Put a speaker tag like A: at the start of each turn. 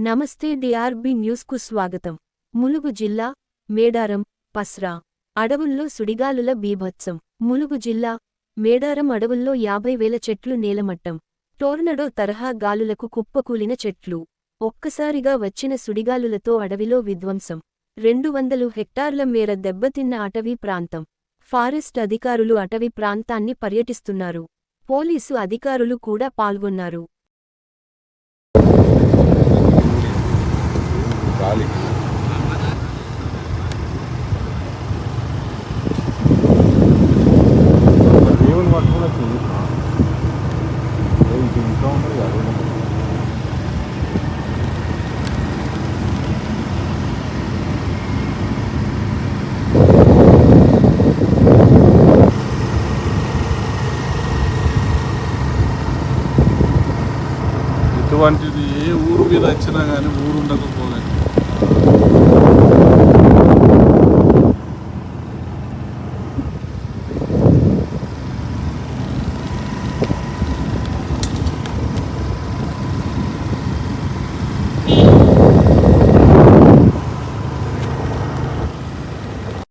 A: నమస్తే డిఆర్బి న్యూస్కు స్వాగతం. ములుగు జిల్లా మేడారం పస్రా అడవుల్లో సుడిగాలుల బీభత్సం. ములుగు జిల్లా మేడారం అడవుల్లో యాభై వేల చెట్లు నేలమట్టం. టోర్నడో తరహా గాలులకు కుప్పకూలిన చెట్లు. ఒక్కసారిగా వచ్చిన సుడిగాలులతో అడవిలో విధ్వంసం. రెండు వందలు హెక్టార్ల మేర దెబ్బతిన్న అటవీ ప్రాంతం. ఫారెస్ట్ అధికారులు అటవీ ప్రాంతాన్ని పర్యటిస్తున్నారు. పోలీసు అధికారులు కూడా పాల్గొన్నారు.
B: ఇది ఇంకా ఉంటుంది కదా
C: ఇటువంటిది ఏ ఊరు మీద వచ్చినా కానీ ఊరు ఉండకపోలేదు